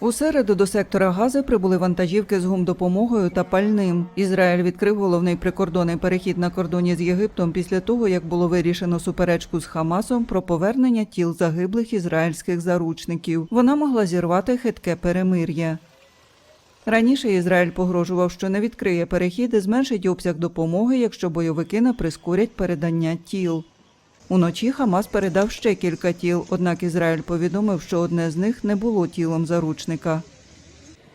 У середу до сектора Гази прибули вантажівки з гумдопомогою та пальним. Ізраїль відкрив головний прикордонний перехід на кордоні з Єгиптом після того, як було вирішено суперечку з Хамасом про повернення тіл загиблих ізраїльських заручників. Вона могла зірвати хитке перемир'я. Раніше Ізраїль погрожував, що не відкриє перехід і зменшить обсяг допомоги, якщо бойовики не прискорять передання тіл. Уночі Хамас передав ще кілька тіл, однак Ізраїль повідомив, що одне з них не було тілом заручника.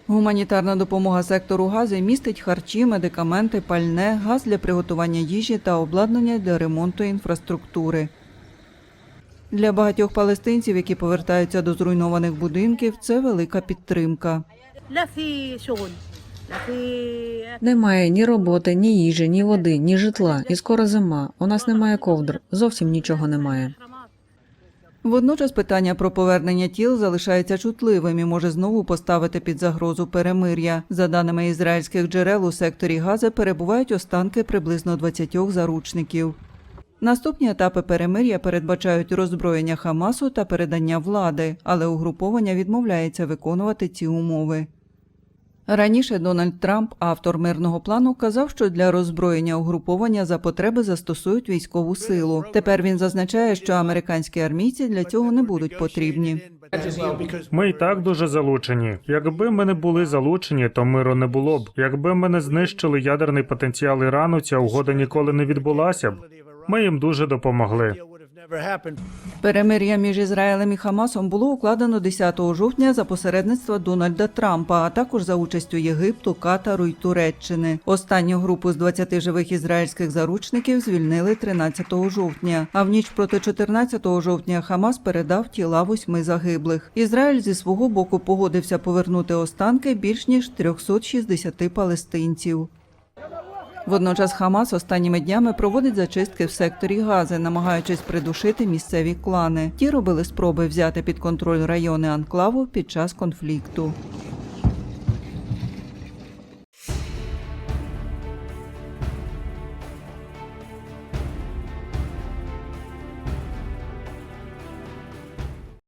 Гуманітарна допомога сектору Гази містить харчі, медикаменти, пальне, газ для приготування їжі та обладнання для ремонту інфраструктури. Для багатьох палестинців, які повертаються до зруйнованих будинків, це велика підтримка. Немає ні роботи, ні їжі, ні води, ні житла, і скоро зима. У нас немає ковдр, зовсім нічого немає. Водночас питання про повернення тіл залишається чутливим і може знову поставити під загрозу перемир'я. За даними ізраїльських джерел, у секторі Гази перебувають останки приблизно 20 заручників. Наступні етапи перемир'я передбачають роззброєння Хамасу та передання влади, але угруповання відмовляється виконувати ці умови. Раніше Дональд Трамп, автор мирного плану, казав, що для роззброєння угруповання за потреби застосують військову силу. Тепер він зазначає, що американські армійці для цього не будуть потрібні. Ми і так дуже залучені. Якби ми не були залучені, то миру не було б. Якби ми не знищили ядерний потенціал Ірану, ця угода ніколи не відбулася б. Ми їм дуже допомогли. Перемир'я між Ізраїлем і Хамасом було укладено 10 жовтня за посередництва Дональда Трампа, а також за участю Єгипту, Катару й Туреччини. Останню групу з 20 живих ізраїльських заручників звільнили 13 жовтня. А в ніч проти 14 жовтня Хамас передав тіла восьми загиблих. Ізраїль зі свого боку погодився повернути останки більш ніж 360 палестинців. Водночас Хамас останніми днями проводить зачистки в секторі Гази, намагаючись придушити місцеві клани. Ті робили спроби взяти під контроль райони анклаву під час конфлікту.